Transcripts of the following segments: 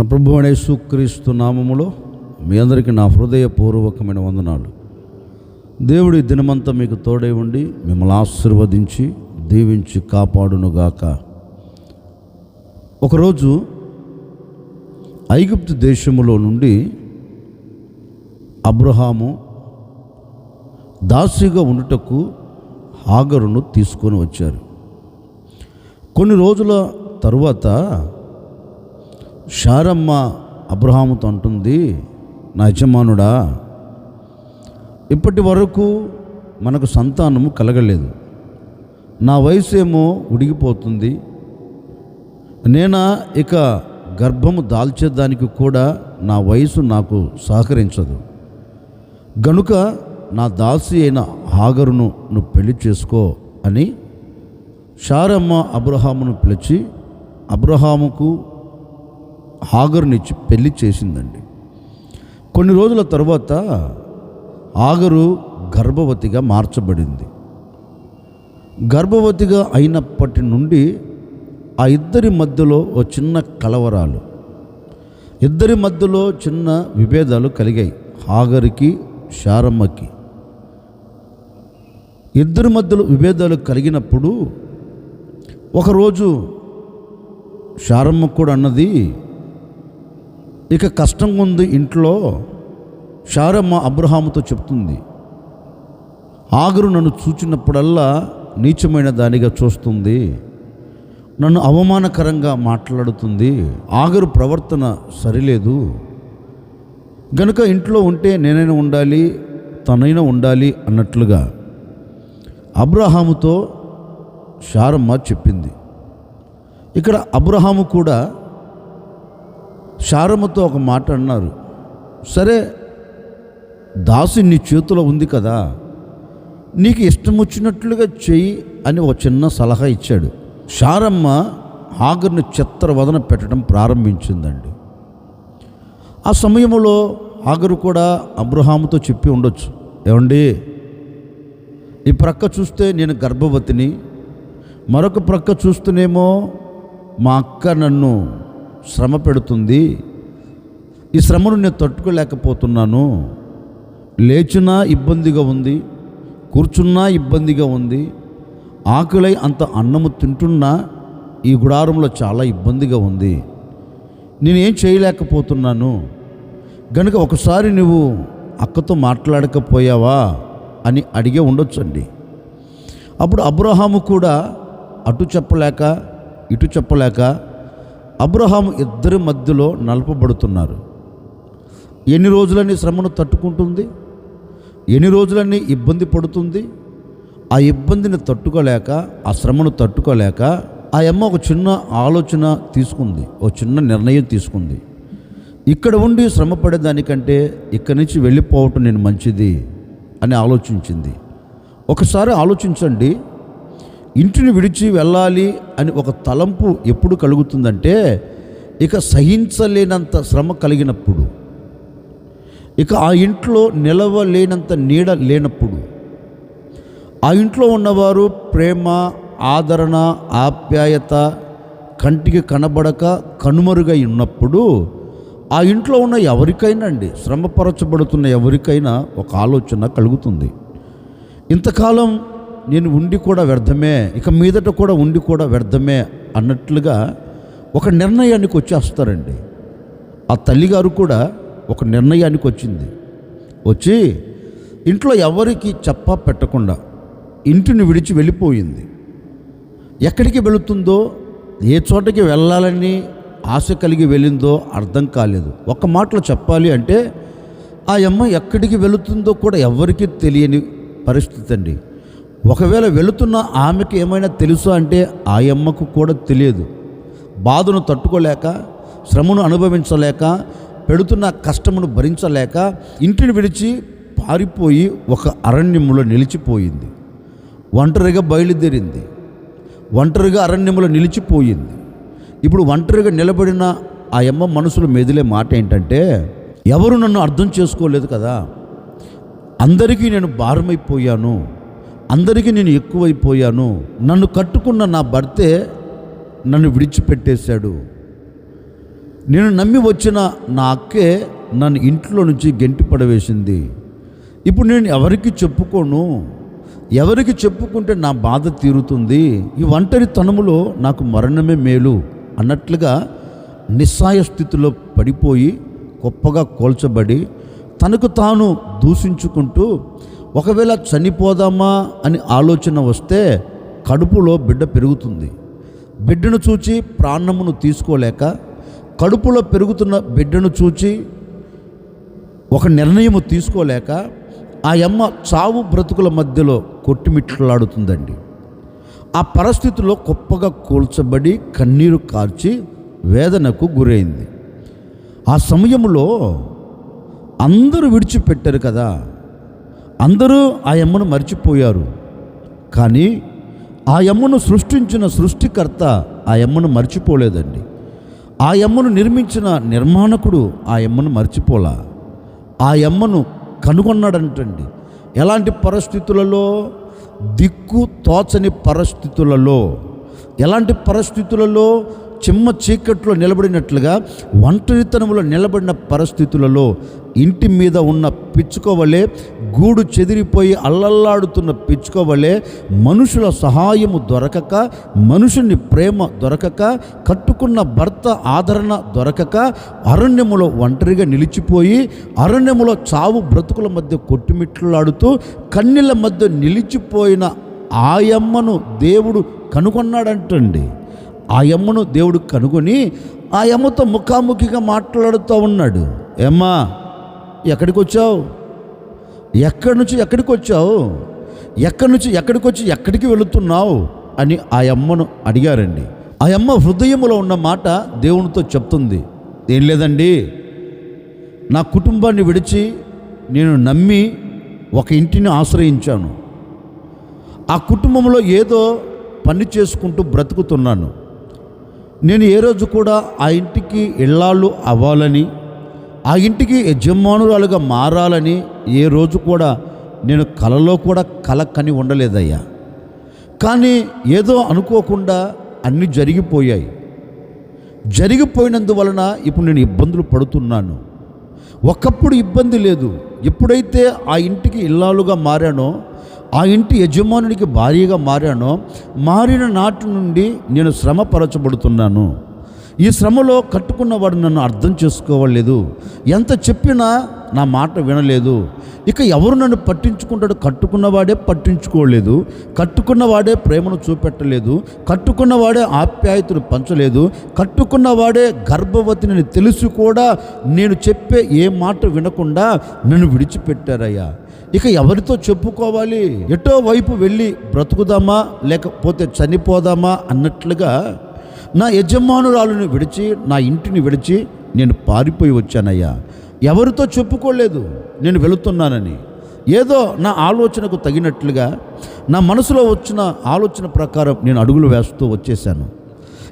నా ప్రభు అనే సుక్రీస్తు నామములో మీ అందరికీ నా హృదయపూర్వకమైన వందనాలు. దేవుడి దినమంతా మీకు తోడై ఉండి మిమ్మల్ని ఆశీర్వదించి దీవించి కాపాడునుగాక. ఒకరోజు ఐగుప్తు దేశములో నుండి అబ్రహాము దాసిగా ఉండుటకు హాగరును తీసుకొని వచ్చారు. కొన్ని రోజుల తరువాత షారమ్మ అబ్రహాముతో అంటుంది నా యజమానుడా ఇప్పటి వరకు మనకు సంతానము కలగలేదు. నా వయసు ఏమో ఉడిగిపోతుంది. నేనా ఇక గర్భము దాల్చేదానికి కూడా నా వయసు నాకు సహకరించదు. గనుక నా దాసి అయిన హాగరును నువ్వు పెళ్ళి చేసుకో అని షారమ్మ అబ్రహామును పిలిచి అబ్రహాముకు హాగరునిచ్చి పెళ్ళి చేసిందండి. కొన్ని రోజుల తర్వాత ఆగరు గర్భవతిగా మార్చబడింది. గర్భవతిగా అయినప్పటి నుండి ఆ ఇద్దరి మధ్యలో ఓ చిన్న కలవరాలు ఇద్దరి మధ్యలో చిన్న విభేదాలు కలిగాయి. హాగరికి శారమ్మకి ఇద్దరి మధ్యలో విభేదాలు కలిగినప్పుడు ఒకరోజు శారమ్మ కూడా అన్నది ఇక కష్టంగా ఉంది ఇంట్లో శారమ్మ అబ్రహాముతో చెప్తుంది ఆగరు నన్ను చూచినప్పుడల్లా నీచమైన దానిగా చూస్తుంది నన్ను అవమానకరంగా మాట్లాడుతుంది ఆగరు ప్రవర్తన సరిలేదు. గనుక ఇంట్లో ఉంటే నేనైనా ఉండాలి తనైనా ఉండాలి అన్నట్లుగా అబ్రహాముతో శారమ్మ చెప్పింది. ఇక్కడ అబ్రహాము కూడా శారమ్మతో ఒక మాట అన్నారు. సరే దాసి నీ చేతిలో ఉంది కదా నీకు ఇష్టం వచ్చినట్లుగా చెయ్యి అని ఒక చిన్న సలహా ఇచ్చాడు. శారమ్మ ఆగర్ని చిత్రవదన పెట్టడం ప్రారంభించిందండి. ఆ సమయంలో ఆగరు కూడా అబ్రహాముతో చెప్పి ఉండొచ్చు. ఏమండి? ఈ ప్రక్క చూస్తే నేను గర్భవతిని మరొక ప్రక్క చూస్తేనేమో మా అక్క నన్ను శ్రమ పెడుతుంది. ఈ శ్రమను నేను తట్టుకోలేకపోతున్నాను. లేచినా ఇబ్బందిగా ఉంది. కూర్చున్నా ఇబ్బందిగా ఉంది. ఆకులై అంత అన్నము తింటున్నా ఈ గుడారంలో చాలా ఇబ్బందిగా ఉంది. నేనేం చేయలేకపోతున్నాను. గనుక ఒకసారి నువ్వు అక్కతో మాట్లాడకపోయావా అని అడిగే ఉండొచ్చండి. అప్పుడు అబ్రహాము కూడా అటు చెప్పలేక ఇటు చెప్పలేక అబ్రహాం ఇద్దరి మధ్యలో నలపబడుతున్నారు. ఎన్ని రోజులని శ్రమను తట్టుకుంటుంది? ఎన్ని రోజులని ఇబ్బంది పడుతుంది? ఆ ఇబ్బందిని తట్టుకోలేక ఆ శ్రమను తట్టుకోలేక ఆ అమ్మ ఒక చిన్న ఆలోచన తీసుకుంది ఒక చిన్న నిర్ణయం తీసుకుంది. ఇక్కడ ఉండి శ్రమ పడేదానికంటే ఇక్కడి నుంచి వెళ్ళిపోవటం నేను మంచిది అని ఆలోచించింది. ఒకసారి ఆలోచించండి ఇంటిని విడిచి వెళ్ళాలి అని ఒక తలంపు ఎప్పుడు కలుగుతుందంటే ఇక సహించలేనంత శ్రమ కలిగినప్పుడు ఇక ఆ ఇంట్లో నిలవలేనంత నీడ లేనప్పుడు ఆ ఇంట్లో ఉన్నవారు ప్రేమ ఆదరణ ఆప్యాయత కంటికి కనబడక కనుమరుగై ఉన్నప్పుడు ఆ ఇంట్లో ఉన్న ఎవరికైనా అండి శ్రమపరచబడుతున్న ఎవరికైనా ఒక ఆలోచన కలుగుతుంది. ఇంతకాలం నేను ఉండి కూడా వ్యర్థమే ఇక మీదట కూడా ఉండి కూడా వ్యర్థమే అన్నట్లుగా ఒక నిర్ణయానికి వచ్చేస్తారండి. ఆ తల్లిగారు కూడా ఒక నిర్ణయానికి వచ్చింది. వచ్చి ఇంట్లో ఎవరికి చెప్ప పెట్టకుండా ఇంటిని విడిచి వెళ్ళిపోయింది. ఎక్కడికి వెళుతుందో ఏ చోటకి వెళ్ళాలని ఆశ కలిగి వెళ్ళిందో అర్థం కాలేదు. ఒక మాటలో చెప్పాలి అంటే ఆ అమ్మ ఎక్కడికి వెళుతుందో కూడా ఎవరికీ తెలియని పరిస్థితి అండి. ఒకవేళ వెళుతున్న ఆమెకి ఏమైనా తెలుసా అంటే ఆ అమ్మకు కూడా తెలియదు. బాధను తట్టుకోలేక శ్రమను అనుభవించలేక పెడుతున్న కష్టమును భరించలేక ఇంటిని విడిచి పారిపోయి ఒక అరణ్యములో నిలిచిపోయింది. ఒంటరిగా బయలుదేరింది. ఒంటరిగా అరణ్యములో నిలిచిపోయింది. ఇప్పుడు ఒంటరిగా నిలబడిన ఆ అమ్మ మనసులో మెదిలే మాట ఏంటంటే ఎవరు నన్ను అర్థం చేసుకోలేదు కదా. అందరికీ నేను భారమైపోయాను. అందరికీ నేను ఎక్కువైపోయాను. నన్ను కట్టుకున్న నా భర్తే నన్ను విడిచిపెట్టేశాడు. నేను నమ్మి వచ్చిన నా అక్కే నన్ను ఇంట్లో నుంచి గెంటి పడవేసింది. ఇప్పుడు నేను ఎవరికి చెప్పుకోను? ఎవరికి చెప్పుకుంటే నా బాధ తీరుతుంది? ఈ ఒంటరితనములో నాకు మరణమే మేలు అన్నట్లుగా నిస్సాయ స్థితిలో పడిపోయి గొప్పగా కోల్చబడి తనకు తాను దూషించుకుంటూ ఒకవేళ చనిపోదామా అని ఆలోచన వస్తే కడుపులో బిడ్డ పెరుగుతుంది. బిడ్డను చూచి ప్రాణమును తీసుకోలేక కడుపులో పెరుగుతున్న బిడ్డను చూచి ఒక నిర్ణయము తీసుకోలేక ఆ అమ్మ చావు బ్రతుకుల మధ్యలో కొట్టిమిట్లాడుతుందండి. ఆ పరిస్థితిలో గొప్పగా కూల్చబడి కన్నీరు కార్చి వేదనకు గురైంది. ఆ సమయంలో అందరూ విడిచిపెట్టారు కదా. అందరూ ఆ యమ్మను మర్చిపోయారు. కానీ ఆ యమ్మను సృష్టించిన సృష్టికర్త ఆ యమ్మను మర్చిపోలేదండి. ఆ యమ్మను నిర్మించిన నిర్మాణకుడు ఆ యమ్మను మర్చిపోలా. ఆ యమ్మను కనుగొన్నాడంటండి. ఎలాంటి పరిస్థితులలో? దిక్కు తోచని పరిస్థితులలో. ఎలాంటి పరిస్థితులలో? చిమ్మ చీకట్లో నిలబడినట్లుగా ఒంటరితనంలో నిలబడిన పరిస్థితులలో ఇంటి మీద ఉన్న పిచ్చుకోవలే గూడు చెదిరిపోయి అల్లల్లాడుతున్న పిచ్చుకోవలే మనుషుల సహాయము దొరకక మనుషుని ప్రేమ దొరకక కట్టుకున్న భర్త ఆదరణ దొరకక అరణ్యములో ఒంటరిగా నిలిచిపోయి అరణ్యములో చావు బ్రతుకుల మధ్య కొట్టుమిట్లాడుతూ కన్నీల మధ్య నిలిచిపోయిన ఆయమ్మను దేవుడు కనుగొన్నాడంటండి. ఆ దేవుడు కనుగొని ఆ యమ్మతో ముఖాముఖిగా మాట్లాడుతూ ఉన్నాడు. ఏమ్మా ఎక్కడికి వచ్చావు ఎక్కడి నుంచి ఎక్కడికి వచ్చావు ఎక్కడి నుంచి ఎక్కడికి వచ్చి ఎక్కడికి వెళుతున్నావు? అని ఆ అమ్మను అడిగారండి. ఆ అమ్మ హృదయంలో ఉన్న మాట దేవునితో చెప్తుంది. ఏం లేదండి. నా కుటుంబాన్ని విడిచి నేను నమ్మి ఒక ఇంటిని ఆశ్రయించాను. ఆ కుటుంబంలో ఏదో పని చేసుకుంటూ బ్రతుకుతున్నాను. నేను ఏ రోజు కూడా ఆ ఇంటికి ఇళ్ళాళ్ళు అవ్వాలని ఆ ఇంటికి యజమానురాలుగా మారాలని ఏ రోజు కూడా నేను కలలో కూడా కల కని ఉండలేదయ్యా. కానీ ఏదో అనుకోకుండా అన్నీ జరిగిపోయాయి. జరిగిపోయినందువలన ఇప్పుడు నేను ఇబ్బందులు పడుతున్నాను. ఒకప్పుడు ఇబ్బంది లేదు. ఎప్పుడైతే ఆ ఇంటికి ఇల్లాలుగా మారానో ఆ ఇంటి యజమానునికి భారీగా మారానో మారిన నాటి నుండి నేను శ్రమపరచబడుతున్నాను. ఈ శ్రమలో కట్టుకున్నవాడు నన్ను అర్థం చేసుకోవలేదు ఎంత చెప్పినా నా మాట వినలేదు. ఇక ఎవరు నన్ను పట్టించుకుంటాడు కట్టుకున్నవాడే పట్టించుకోలేదు. కట్టుకున్నవాడే ప్రేమను చూపెట్టలేదు. కట్టుకున్నవాడే ఆప్యాయతను పంచలేదు. కట్టుకున్నవాడే గర్భవతిని తెలిసి కూడా నేను చెప్పే ఏ మాట వినకుండా నన్ను విడిచిపెట్టారయ్యా. ఇక ఎవరితో చెప్పుకోవాలి? ఎటో వైపు వెళ్ళి బ్రతుకుదామా? లేకపోతే చనిపోదామా? అన్నట్లుగా నా యజమానురాలను విడిచి నా ఇంటిని విడిచి నేను పారిపోయి వచ్చానయ్యా. ఎవరితో చెప్పుకోలేదు నేను వెళుతున్నానని. ఏదో నా ఆలోచనకు తగినట్లుగా నా మనసులో వచ్చిన ఆలోచన ప్రకారం నేను అడుగులు వేస్తూ వచ్చేసాను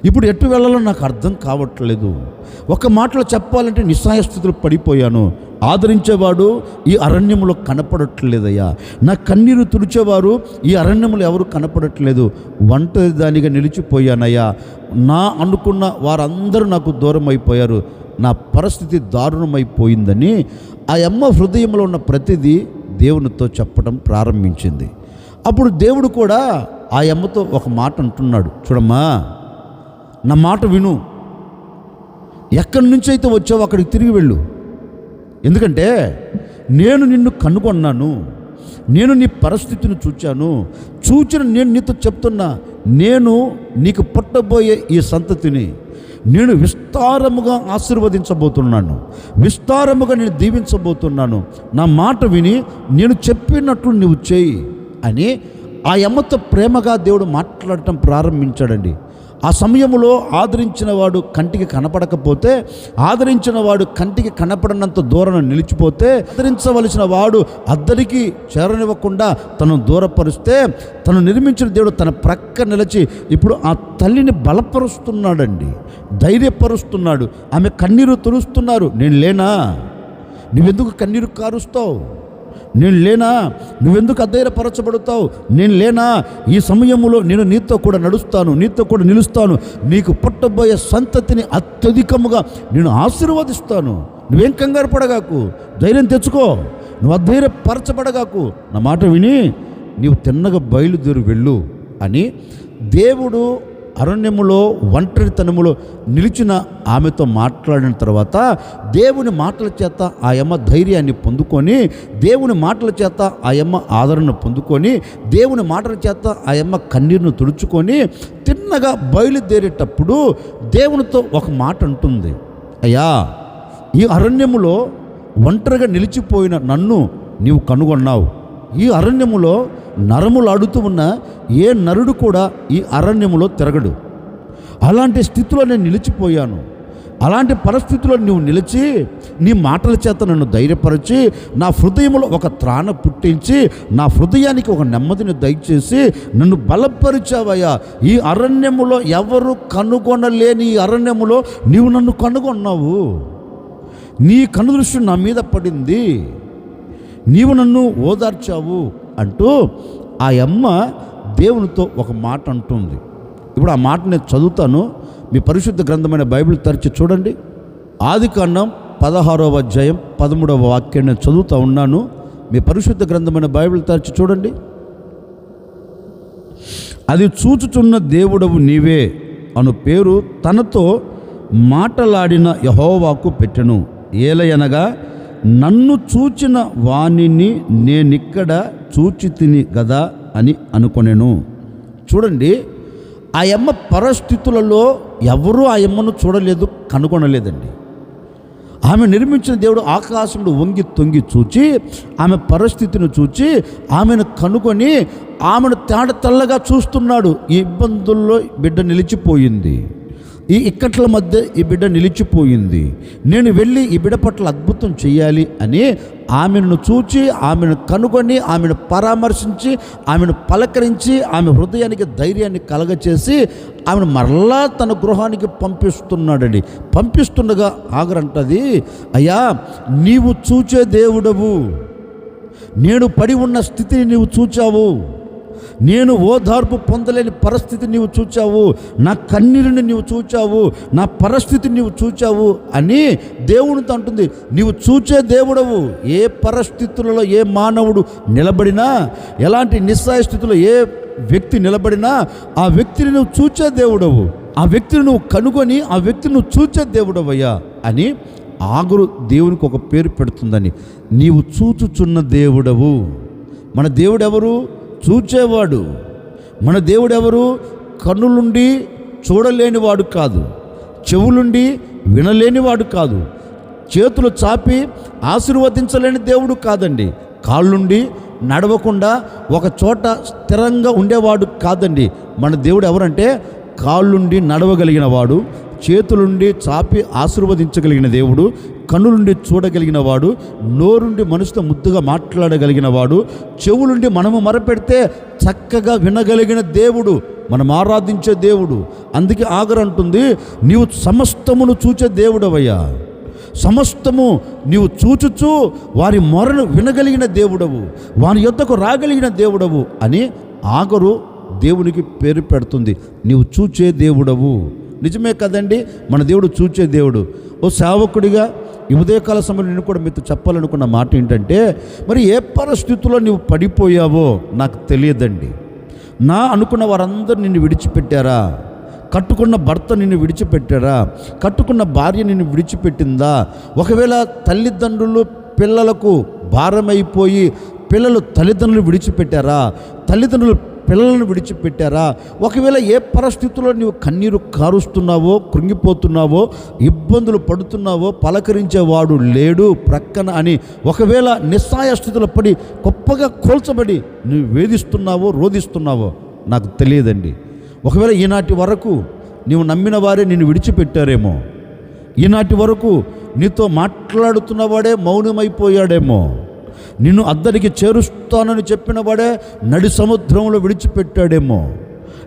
ఇప్పుడు ఎటు వెళ్ళాలో నాకు అర్థం కావట్లేదు. ఒక మాటలో చెప్పాలంటే నిస్సాయ స్థితిలో పడిపోయాను. ఆదరించేవాడు ఈ అరణ్యంలో కనపడట్లేదయ్యా. నా కన్నీరు తుడిచేవారు ఈ అరణ్యంలో ఎవరు కనపడట్లేదు. ఒంటరి దానిగా నిలిచిపోయానయ్యా. నా అనుకున్న వారందరూ నాకు దూరం అయిపోయారు నా పరిస్థితి దారుణమైపోయిందని ఆ అమ్మ హృదయంలో ఉన్న ప్రతిదీ దేవునితో చెప్పడం ప్రారంభించింది. అప్పుడు దేవుడు కూడా ఆ అమ్మతో ఒక మాట అంటున్నాడు. చూడమ్మా నా మాట విను. ఎక్కడి నుంచి అయితే వచ్చావో అక్కడికి తిరిగి వెళ్ళు. ఎందుకంటే నేను నిన్ను కనుగొన్నాను. నేను నీ పరిస్థితిని చూచాను. చూచిన నేను నీతో చెప్తున్నా నేను నీకు పుట్టబోయే ఈ సంతతిని నేను విస్తారముగా ఆశీర్వదించబోతున్నాను. విస్తారముగా నేను దీవించబోతున్నాను. నా మాట విని నేను చెప్పినట్లు నువ్వు చేయి అని ఆ అమ్మతో ప్రేమగా దేవుడు మాట్లాడటం ప్రారంభించాడండి. ఆ సమయంలో ఆదరించిన వాడు కంటికి కనపడకపోతే ఆదరించిన వాడు కంటికి కనపడనంత దూరం నిలిచిపోతే ఆదరించవలసిన వాడు అద్దరికి చేరనివ్వకుండా తను దూరపరిస్తే తను నిర్మించిన దేవుడు తన ప్రక్క నిలిచి ఇప్పుడు ఆ తల్లిని బలపరుస్తున్నాడండి ధైర్యపరుస్తున్నాడు. ఆమె కన్నీరు తులుస్తున్నారు నేను లేనా? నువ్వెందుకు కన్నీరు కారుస్తావు? నేను లేనా? నువ్వెందుకు అధైర్యపరచబడతావు? నేను లేనా? ఈ సమయంలో నేను నీతో కూడా నడుస్తాను నీతో కూడా నిలుస్తాను. నీకు పుట్టబోయే సంతతిని అత్యధికముగా నేను ఆశీర్వదిస్తాను. నువ్వేం కంగారు పడగాకు ధైర్యం తెచ్చుకో. నువ్వు అధైర్యపరచబడగాకు నా మాట విని నీవు తిన్నగా బయలుదేరి వెళ్ళు అని దేవుడు అరణ్యములో ఒంటరితనములో నిలిచిన ఆమెతో మాట్లాడిన తర్వాత దేవుని మాటల చేత ఆ యమ్మ ధైర్యాన్ని పొందుకొని దేవుని మాటల చేత ఆ యమ్మ ఆదరణ పొందుకొని దేవుని మాటల చేత ఆ యమ్మ కన్నీరును తుడుచుకొని తిన్నగా బయలుదేరేటప్పుడు దేవునితో ఒక మాట అంటుంది. అయ్యా ఈ అరణ్యములో ఒంటరిగా నిలిచిపోయిన నన్ను నీవు కనుగొన్నావు. ఈ అరణ్యములో నరములు అడుతూ ఉన్న ఏ నరుడు కూడా ఈ అరణ్యములో తిరగడు. అలాంటి స్థితిలో నేను నిలిచిపోయాను. అలాంటి పరిస్థితిలో నువ్వు నిలిచి నీ మాటల చేత నన్ను ధైర్యపరిచి నా హృదయంలో ఒక త్రాణ పుట్టించి నా హృదయానికి ఒక నెమ్మదిని దయచేసి నన్ను బలపరిచావయ్యా. ఈ అరణ్యములో ఎవరు కనుగొనలేని ఈ అరణ్యములో నీవు నన్ను కనుగొన్నావు. నీ కనుదృష్టి నా మీద పడింది. నీవు నన్ను ఓదార్చావు. అంటూ ఆ అమ్మ దేవునితో ఒక మాట అంటుంది. ఇప్పుడు ఆ మాట నేను చదువుతాను. మీ పరిశుద్ధ గ్రంథమైన బైబిల్ తెరిచి చూడండి. ఆది కాండం పదహారవ అధ్యాయం పదమూడవ వాక్యం నేను చదువుతూ ఉన్నాను. మీ పరిశుద్ధ గ్రంథమైన బైబిల్ తెరిచి చూడండి. అది చూచుచున్న దేవుడవు నీవే అను పేరు తనతో మాటలాడిన యహోవాకు పెట్టెను. ఏలయనగా నన్ను చూచిన వాణిని నేనిక్కడ చూచి తిని గదా అని అనుకొనెను. చూడండి ఆ అమ్మ పరిస్థితులలో ఎవరూ ఆ అమ్మను చూడలేదు కనుగొనలేదండి. ఆమె నిర్మించిన దేవుడు ఆకాశంలో వంగి తొంగి చూచి ఆమె పరిస్థితిని చూచి ఆమెను కనుగొని ఆమెను తేడ తెల్లగా చూస్తున్నాడు. ఈ ఇబ్బందుల్లో బిడ్డ నిలిచిపోయింది. ఈ ఇక్కట్ల మధ్య ఈ బిడ్డ నిలిచిపోయింది. నేను వెళ్ళి ఈ బిడ్డ పట్ల అద్భుతం చేయాలి అని ఆమెను చూచి ఆమెను కనుగొని ఆమెను పరామర్శించి ఆమెను పలకరించి ఆమె హృదయానికి ధైర్యాన్ని కలగచేసి ఆమెను మరలా తన గృహానికి పంపిస్తున్నాడండి. పంపిస్తుండగా ఆగరంటది అయ్యా నీవు చూచే దేవుడవు. నేను పడి ఉన్న స్థితిని నీవు చూచావు. నేను ఓదార్పు పొందలేని పరిస్థితి నీవు చూచావు. నా కన్నీరుని నీవు చూచావు. నా పరిస్థితి నీవు చూచావు అని దేవునితో అంటుంది. నీవు చూచే దేవుడవు. ఏ పరిస్థితులలో ఏ మానవుడు నిలబడినా ఎలాంటి నిస్సాయ స్థితిలో ఏ వ్యక్తి నిలబడినా ఆ వ్యక్తిని నువ్వు చూచే దేవుడవు. ఆ వ్యక్తిని నువ్వు కనుగొని ఆ వ్యక్తిని నువ్వు చూచే దేవుడవయ్యా అని ఆగురు దేవునికి ఒక పేరు పెడుతుందని. నీవు చూచుచున్న దేవుడవు. మన దేవుడెవరు? చూచేవాడు. మన దేవుడు ఎవరు కన్నులుండి చూడలేనివాడు కాదు. చెవులుండి వినలేనివాడు కాదు. చేతులు చాపి ఆశీర్వదించలేని దేవుడు కాదండి. కాళ్ళుండి నడవకుండా ఒక చోట స్థిరంగా ఉండేవాడు కాదండి. మన దేవుడు ఎవరంటే? కాళ్ళుండి నడవగలిగిన వాడు చేతులుండి చాపి ఆశీర్వదించగలిగిన దేవుడు కన్నులుండి చూడగలిగిన వాడు నోరుండి మనసుతో ముద్దుగా మాట్లాడగలిగిన వాడు చెవులుండి మనము మరపెడితే చక్కగా వినగలిగిన దేవుడు మనం ఆరాధించే దేవుడు. అందుకే ఆగరంటుంది నీవు సమస్తమును చూచే దేవుడవయ్యా. సమస్తము నీవు చూచుచూ వారి మొరను వినగలిగిన దేవుడవు వారి యొద్దకు రాగలిగిన దేవుడవు అని ఆగరు దేవునికి పేరు పెడుతుంది. నీవు చూచే దేవుడవు. నిజమే కదండి? మన దేవుడు చూచే దేవుడు. ఓ సేవకుడిగా ఈ ఉదయకాల సమయంలో నేను కూడా మీతో చెప్పాలనుకున్న మాట ఏంటంటే మరి ఏ పరిస్థితుల్లో నువ్వు పడిపోయావో నాకు తెలియదండి. నా అనుకున్న వారందరూ నిన్ను విడిచిపెట్టారా? కట్టుకున్న భర్త నిన్ను విడిచిపెట్టారా? కట్టుకున్న భార్య నిన్ను విడిచిపెట్టిందా? ఒకవేళ తల్లిదండ్రులు పిల్లలకు భారమైపోయి పిల్లలు తల్లిదండ్రులు విడిచిపెట్టారా? తల్లిదండ్రులు పిల్లలను విడిచిపెట్టారా? ఒకవేళ ఏ పరిస్థితుల్లో నీవు కన్నీరు కారుస్తున్నావో కృంగిపోతున్నావో ఇబ్బందులు పడుతున్నావో పలకరించేవాడు లేడు ప్రక్కన అని ఒకవేళ నిస్సాయ స్థితిలో పడి గొప్పగా కోల్చబడి నువ్వు వేధిస్తున్నావో రోధిస్తున్నావో నాకు తెలియదండి. ఒకవేళ ఈనాటి వరకు నీవు నమ్మిన వారే నిన్ను విడిచిపెట్టారేమో. ఈనాటి వరకు నీతో మాట్లాడుతున్నవాడే మౌనమైపోయాడేమో. నిన్ను అద్దరికి చేరుస్తానని చెప్పిన వాడే నడి సముద్రంలో విడిచిపెట్టాడేమో.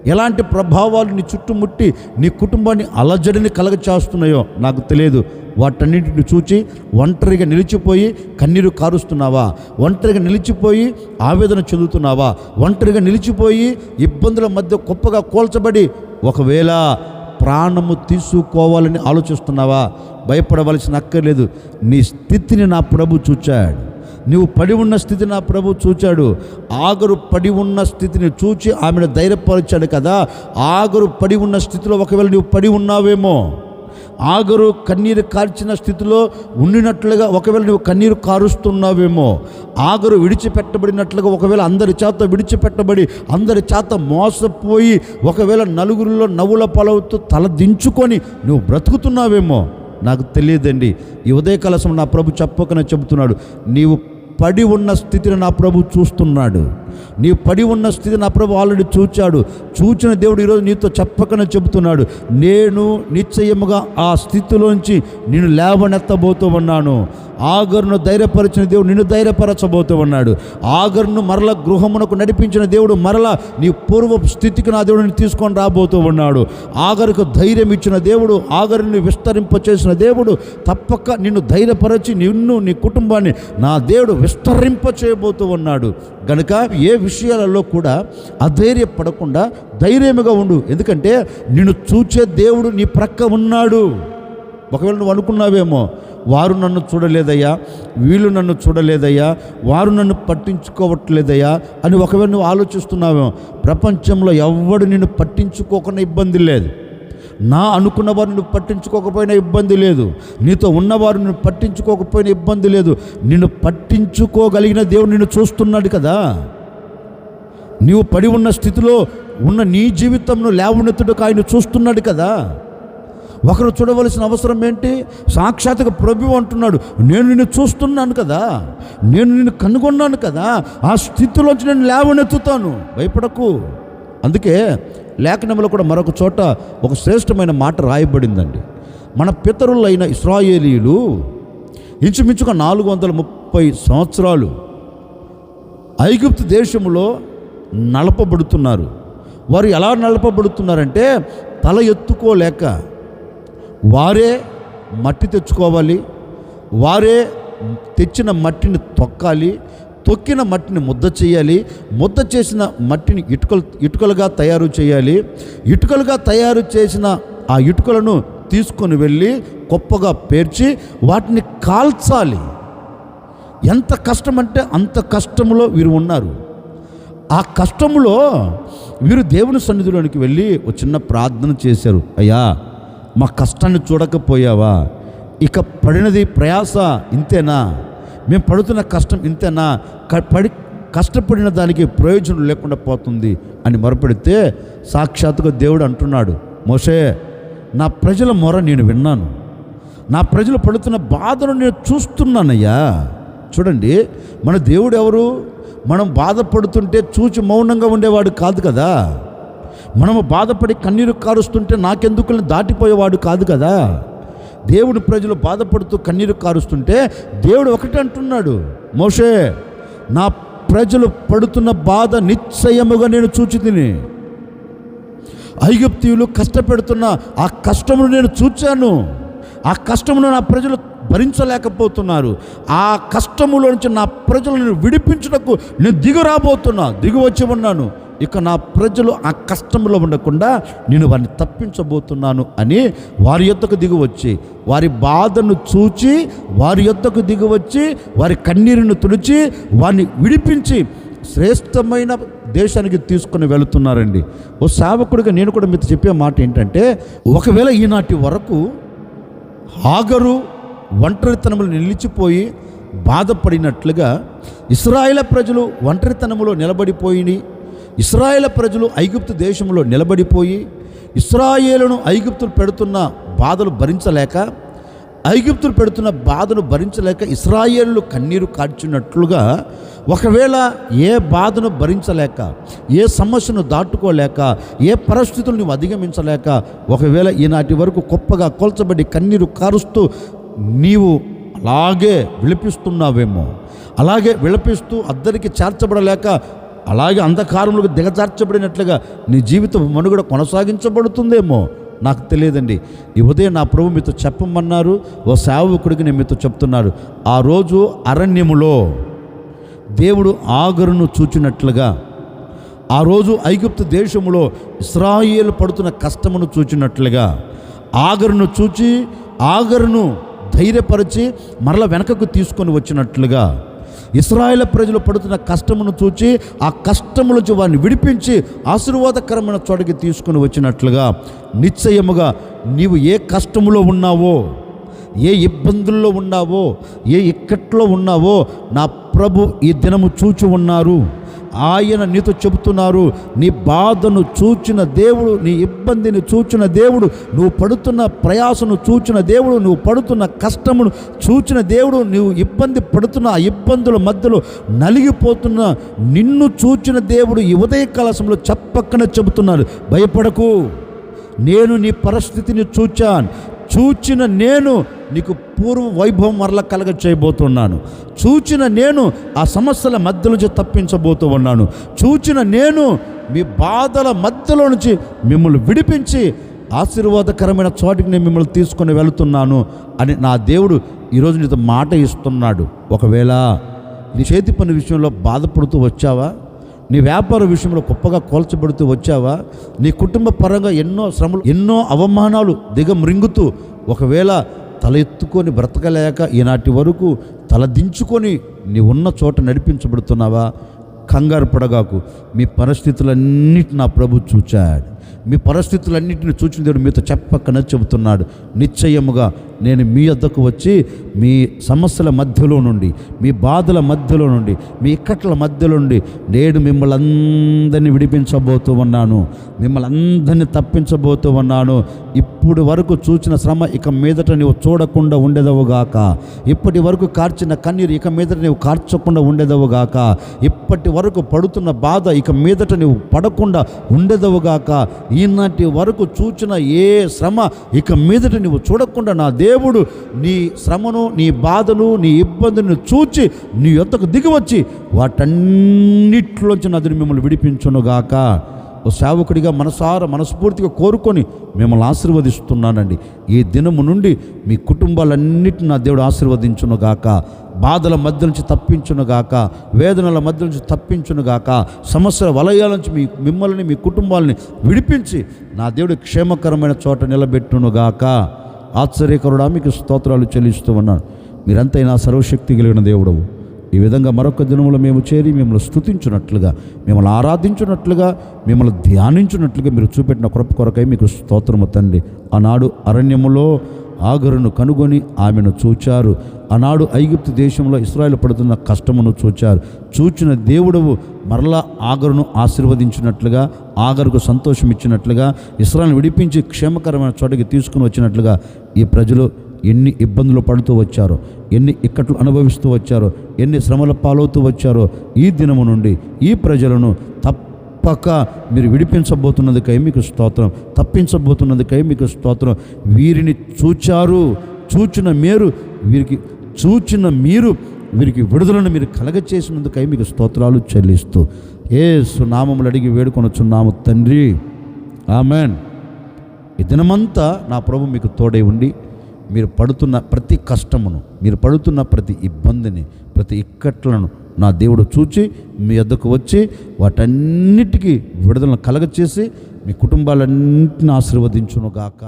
ఎలాంటి ప్రభావాలు నీ చుట్టుముట్టి నీ కుటుంబాన్ని అలజడిని కలగచేస్తున్నాయో నాకు తెలియదు. వాటన్నింటిని చూచి ఒంటరిగా నిలిచిపోయి కన్నీరు కారుస్తున్నావా? ఒంటరిగా నిలిచిపోయి ఆవేదన చెందుతున్నావా? ఒంటరిగా నిలిచిపోయి ఇబ్బందుల మధ్య గొప్పగా కోల్చబడి ఒకవేళ ప్రాణము తీసుకోవాలని ఆలోచిస్తున్నావా? భయపడవలసిన అక్కర్లేదు. నీ స్థితిని నా ప్రభు చూచాడు. నువ్వు పడి ఉన్న స్థితి నా ప్రభు చూచాడు. ఆగరు పడి ఉన్న స్థితిని చూచి ఆమెను ధైర్యపరిచాడు కదా. ఆగరు పడి ఉన్న స్థితిలో ఒకవేళ నువ్వు పడి ఉన్నావేమో ఆగరు కన్నీరు కార్చిన స్థితిలో ఉండినట్లుగా ఒకవేళ నువ్వు కన్నీరు కారుస్తున్నావేమో ఆగరు విడిచిపెట్టబడినట్లుగా ఒకవేళ అందరి చేత విడిచిపెట్టబడి అందరి చేత మోసపోయి ఒకవేళ నలుగురిలో నవ్వుల పొలవుతూ తల దించుకొని నువ్వు బ్రతుకుతున్నావేమో నాకు తెలియదండి. ఈ ఉదయకాల సమయం నా ప్రభు చెప్పకనే చెబుతున్నాడు. నీవు పడి ఉన్న స్థితిని నా ప్రభు చూస్తున్నాడు. నీవు పడి ఉన్న స్థితి నా ప్రభు ఆల్రెడీ చూచాడు. చూచిన దేవుడు ఈరోజు నీతో చెప్పకనే చెబుతున్నాడు. నేను నిశ్చయముగా ఆ స్థితిలోంచి నేను లేవనెత్తబోతూ ఉన్నాను. ఆగర్ను ధైర్యపరిచిన దేవుడు నిన్ను ధైర్యపరచబోతూ ఉన్నాడు ఆగర్ను మరల గృహమునకు నడిపించిన దేవుడు మరల నీ పూర్వ స్థితికి నా దేవుడిని తీసుకొని రాబోతూ ఉన్నాడు ఆగరుకు ధైర్యం ఇచ్చిన దేవుడు ఆగరుని విస్తరింపచేసిన దేవుడు తప్పక నిన్ను ధైర్యపరచి నిన్ను నీ కుటుంబాన్ని నా దేవుడు విస్తరింప చేయబోతూ ఉన్నాడు గనుక ఏ విషయాలలో కూడా అధైర్యపడకుండా ధైర్యముగా ఉండు. ఎందుకంటే నిన్ను చూచే దేవుడు నీ ప్రక్క ఉన్నాడు. ఒకవేళ నువ్వు అనుకున్నావేమో వారు నన్ను చూడలేదయ్యా వీళ్ళు నన్ను చూడలేదయ్యా వారు నన్ను పట్టించుకోవట్లేదయ్యా అని ఒకవేళ నువ్వు ఆలోచిస్తున్నావేమో ప్రపంచంలో ఎవ్వడు నిన్ను పట్టించుకోకుండా ఇబ్బంది లేదు. నా అనుకున్న వారు నువ్వు పట్టించుకోకపోయినా ఇబ్బంది లేదు. నీతో ఉన్నవారు నిన్ను పట్టించుకోకపోయినా ఇబ్బంది లేదు. నిన్ను పట్టించుకోగలిగిన దేవుడు నిన్ను చూస్తున్నాడు కదా. నీవు పడి ఉన్న స్థితిలో ఉన్న నీ జీవితంను లేవనెత్తుడుకు ఆయన చూస్తున్నాడు కదా. ఒకరు చూడవలసిన అవసరం ఏంటి? సాక్షాత్గా ప్రభు అంటున్నాడు నేను నిన్ను చూస్తున్నాను కదా నేను నిన్ను కనుగొన్నాను కదా ఆ స్థితిలోంచి నేను లేవనెత్తుతాను. భయపడకు. అందుకే లేఖనంలో కూడా మరొక చోట ఒక శ్రేష్టమైన మాట రాయబడిందండి. మన పితరులైన ఇస్రాయేలీలు ఇంచుమించుగా నాలుగు వందల ముప్పై సంవత్సరాలు ఐగుప్తు దేశంలో నలపబడుతున్నారు వారు ఎలా నలపబడుతున్నారంటే తల ఎత్తుకోలేక వారే మట్టి తెచ్చుకోవాలి వారే తెచ్చిన మట్టిని తొక్కాలి తొక్కిన మట్టిని ముద్ద చేయాలి ముద్ద చేసిన మట్టిని ఇటుకలు ఇటుకలుగా తయారు చేయాలి ఇటుకలుగా తయారు చేసిన ఆ ఇటుకలను తీసుకొని వెళ్ళి గొప్పగా పేర్చి వాటిని కాల్చాలి. ఎంత కష్టం అంటే అంత కష్టంలో వీరు ఉన్నారు. ఆ కష్టములో వీరు దేవుని సన్నిధిలోనికి వెళ్ళి ఒక చిన్న ప్రార్థన చేశారు. అయ్యా మా కష్టాన్ని చూడకపోయావా? ఇక పడినది ప్రయాస ఇంతేనా? మేము పడుతున్న కష్టం ఇంతేనా? క- పడి కష్టపడిన దానికి ప్రయోజనం లేకుండా పోతుంది అని మొరపెడితే సాక్షాత్తుగా దేవుడు అంటున్నాడు మోషే నా ప్రజల మొర నేను విన్నాను. నా ప్రజలు పడుతున్న బాధను నేను చూస్తున్నానయ్యా. చూడండి మన దేవుడు ఎవరు? మనం బాధపడుతుంటే చూచి మౌనంగా ఉండేవాడు కాదు కదా. మనము బాధపడి కన్నీరు కారుస్తుంటే నాకెందుకు దాటిపోయేవాడు కాదు కదా? దేవుడు ప్రజలు బాధపడుతూ కన్నీరు కారుస్తుంటే దేవుడు ఒకటి అంటున్నాడు. మోషే నా ప్రజలు పడుతున్న బాధ నిశ్చయముగా నేను చూచి తిని ఐగుప్తీయులు కష్టపెడుతున్న ఆ కష్టమును నేను చూచాను. ఆ కష్టమును నా ప్రజలు భరించలేకపోతున్నారు. ఆ కష్టములో నుంచి నా ప్రజలను విడిపించుటకు నేను దిగు రాబోతున్నా దిగు వచ్చి ఉన్నాను. ఇక నా ప్రజలు ఆ కష్టంలో ఉండకుండా నేను వారిని తప్పించబోతున్నాను అని వారి యొద్దకు దిగి వచ్చి వారి బాధను చూచి వారి యొద్దకు దిగి వచ్చి వారి కన్నీరును తుడిచి వారిని విడిపించి శ్రేష్టమైన దేశానికి తీసుకొని వెళుతున్నారండి. ఓ సేవకుడిగా నేను కూడా మీతో చెప్పే మాట ఏంటంటే ఒకవేళ ఈనాటి వరకు హాగరు ఒంటరితనములు నిలిచిపోయి బాధపడినట్లుగా ఇస్రాయేల ప్రజలు ఒంటరితనములో నిలబడిపోయి ఇస్రాయేల ప్రజలు ఐగుప్తు దేశంలో నిలబడిపోయి ఇస్రాయేలును ఐగుప్తులు పెడుతున్న బాధలు భరించలేక ఐగుప్తులు పెడుతున్న బాధను భరించలేక ఇస్రాయేలు కన్నీరు కార్చినట్లుగా ఒకవేళ ఏ బాధను భరించలేక ఏ సమస్యను దాటుకోలేక ఏ పరిస్థితులు నువ్వు అధిగమించలేక ఒకవేళ ఈనాటి వరకు గొప్పగా కొల్చబడి కన్నీరు కారుస్తూ నీవు అలాగే విలపిస్తున్నావేమో అలాగే విలపిస్తూ అద్దరికి చేర్చబడలేక అలాగే అంధకారంలోకి దిగజార్చబడినట్లుగా నీ జీవితం మనుగడ కొనసాగించబడుతుందేమో? నాకు తెలియదండి. ఈ ఉదయం నా ప్రభు మీతో చెప్పమన్నారు. ఓ సేవకుడికి నేను మీతో చెప్తున్నారు ఆ రోజు అరణ్యములో దేవుడు ఆగరును చూచినట్లుగా ఆ రోజు ఐగుప్తు దేశములో ఇస్రాయిల్ పడుతున్న కష్టమును చూచినట్లుగా ఆగరును చూచి ఆగరును ధైర్యపరిచి మరల వెనకకు తీసుకొని వచ్చినట్లుగా ఇస్రాయేల్ ప్రజలు పడుతున్న కష్టమును చూచి ఆ కష్టము నుంచి వారిని విడిపించి ఆశీర్వాదకరమైన చోటకి తీసుకుని వచ్చినట్లుగా నిశ్చయముగా నీవు ఏ కష్టములో ఉన్నావో ఏ ఇబ్బందుల్లో ఉన్నావో ఏ ఇక్కట్లో ఉన్నావో నా ప్రభు ఈ దినము చూచి ఉన్నారు. ఆయన నీతో చెబుతున్నారు నీ బాధను చూచిన దేవుడు నీ ఇబ్బందిని చూచిన దేవుడు నువ్వు పడుతున్న ప్రయాసను చూచిన దేవుడు నువ్వు పడుతున్న కష్టమును చూచిన దేవుడు నువ్వు ఇబ్బంది పడుతున్న ఆ ఇబ్బందుల మధ్యలో నలిగిపోతున్న నిన్ను చూచిన దేవుడు ఈ ఉదయ కలశంలో చెప్పక్కన చెబుతున్నాడు. భయపడకు. నేను నీ పరిస్థితిని చూచాను. చూచిన నేను నీకు పూర్వ వైభవం మరల కలగ చేయబోతున్నాను చూచిన నేను ఆ సమస్యల మధ్య నుంచి తప్పించబోతూ ఉన్నాను. చూచిన నేను మీ బాధల మధ్యలో నుంచి మిమ్మల్ని విడిపించి ఆశీర్వాదకరమైన చోటికి నేను మిమ్మల్ని తీసుకొని వెళుతున్నాను అని నా దేవుడు ఈరోజు నీతో మాట ఇస్తున్నాడు. ఒకవేళ నీ చేతి పని విషయంలో బాధపడుతూ వచ్చావా? నీ వ్యాపార విషయంలో గొప్పగా కోల్చబడుతూ వచ్చావా? నీ కుటుంబ పరంగా ఎన్నో శ్రమలు ఎన్నో అవమానాలు దిగమృంగుతూ ఒకవేళ తల ఎత్తుకొని బ్రతకలేక ఈనాటి వరకు తల దించుకొని నీ ఉన్న చోట నడిపించబడుతున్నావా? కంగారు పడగాకు. మీ పరిస్థితులన్నిటి నా ప్రభు చూచాడు. మీ పరిస్థితులన్నింటిని చూచిన దేవుడు మీతో చెప్పక్కన చెబుతున్నాడు. నిశ్చయముగా నేను మీ వద్దకు వచ్చి మీ సమస్యల మధ్యలో నుండి మీ బాధల మధ్యలో నుండి మీ ఇక్కట్ల మధ్యలో నుండి నేను మిమ్మల్ని అందరినీ విడిపించబోతూ ఉన్నాను. మిమ్మల్ని అందరినీ తప్పించబోతూ ఉన్నాను. ఇప్పుడు వరకు చూచిన శ్రమ ఇక మీదట నీవు చూడకుండా ఉండేదవుగాక ఇప్పటి వరకు కార్చిన కన్నీరు ఇక మీదట నీవు కార్చకుండా ఉండేదవుగాక ఇప్పటి వరకు పడుతున్న బాధ ఇక మీదట నీవు పడకుండా ఉండేదవుగాక ఈనాటి వరకు చూచిన ఏ శ్రమ ఇక మీదట నీవు చూడకుండా నా దేవుడు దేవుడు నీ శ్రమను నీ బాధను నీ ఇబ్బందులను చూచి నీ యొద్దకు దిగివచ్చి వాటన్నిటిలోంచి నదిని మిమ్మల్ని విడిపించునుగాక ఓ సేవకుడిగా మనసార మనస్ఫూర్తిగా కోరుకొని మిమ్మల్ని ఆశీర్వదిస్తున్నానండి. ఈ దినము నుండి మీ కుటుంబాలన్నిటిని నా దేవుడు ఆశీర్వదించునుగాక బాధల మధ్య నుంచి తప్పించునుగాక వేదనల మధ్య నుంచి తప్పించునుగాక సమస్యల వలయాల నుంచి మీ మిమ్మల్ని మీ కుటుంబాలని విడిపించి నా దేవుడు క్షేమకరమైన చోట నిలబెట్టునుగాక ఆశ్చర్యకరుడా మీకు స్తోత్రాలు చెల్లిస్తూ ఉన్నాను. మీరంతైనా సర్వశక్తి కలిగిన దేవుడవు. ఈ విధంగా మరొక దినములో మేము చేరి మిమ్మల్ని స్థుతించున్నట్లుగా మిమ్మల్ని ఆరాధించున్నట్లుగా మిమ్మల్ని ధ్యానించున్నట్లుగా మీరు చూపెట్టిన కృప కొరకై మీకు స్తోత్రము తండ్రి. ఆనాడు అరణ్యములో ఆగరును కనుగొని ఆమెను చూచారు. ఆనాడు ఐగుప్తు దేశంలో ఇస్రాయల్ పడుతున్న కష్టమును చూచారు. చూచిన దేవుడవు మరలా ఆగరును ఆశీర్వదించినట్లుగా ఆగరుకు సంతోషం ఇచ్చినట్లుగా ఇస్రాయల్ని విడిపించి క్షేమకరమైన చోటకి తీసుకుని వచ్చినట్లుగా ఈ ప్రజలు ఎన్ని ఇబ్బందులు పడుతూ వచ్చారో ఎన్ని ఇక్కట్లు అనుభవిస్తూ వచ్చారో ఎన్ని శ్రమల పాలవుతూ వచ్చారో ఈ దినము నుండి ఈ ప్రజలను తప్పక మీరు విడిపించబోతున్నదికై మీకు స్తోత్రం తప్పించబోతున్నదికై మీకు స్తోత్రం. వీరిని చూచారు చూచిన మీరు వీరికి చూచిన మీరు వీరికి విడుదలను మీరు కలగచేసినందుకై మీకు స్తోత్రాలు చెల్లిస్తూ. ఏ సునామములు అడిగి వేడుకొనొచ్చున్నాము తండ్రి. ఆమెన్. ఈ దినమంతా నా ప్రభు మీకు తోడై ఉండి మీరు పడుతున్న ప్రతి కష్టమును మీరు పడుతున్న ప్రతి ఇబ్బందిని ప్రతి ఇక్కట్లను నా దేవుడు చూచి మీ వద్దకు వచ్చి వాటన్నిటికీ విడుదలను కలగచేసి మీ కుటుంబాలన్నింటిని ఆశీర్వదించునుగాక.